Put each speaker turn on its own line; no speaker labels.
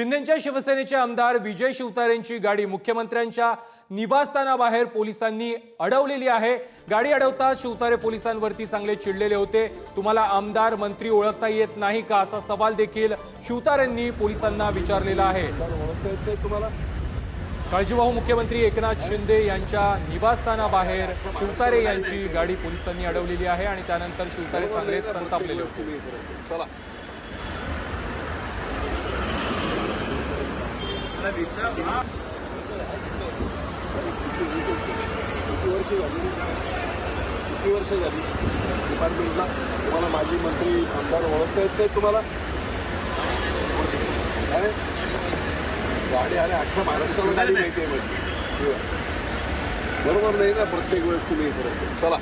शिंदेच्या शिवसेनेचे आमदार विजय शिवतारेंची गाडी मुख्यमंत्र्यांच्या निवासस्थानाबाहेर पोलिसांनी अडवलेली आहे. गाडी अडवताच शिवतारे पोलिसांवरती चांगले चिडलेले होते. तुम्हाला आमदार मंत्री ओळखता येत नाही का असा सवाल देखील शिवतारेंनी पोलिसांना विचारलेला आहे. काळजीवाहू मुख्यमंत्री एकनाथ शिंदे यांच्या निवासस्थानाबाहेर शिवतारे यांची गाडी पोलिसांनी अडवलेली आहे आणि त्यानंतर शिवतारे चांगलेच संतापलेले होते.
किती वर्ष झाली? डिपार्टमेंटला तुम्हाला माजी मंत्री आमदार ओळखता येत नाही तुम्हाला? गाडी आणि अख्ख्या महाराष्ट्राला गाडी माहिती आहे माझी बरोबर नाही ना प्रत्येक वेळेस तुम्ही हे करत चला.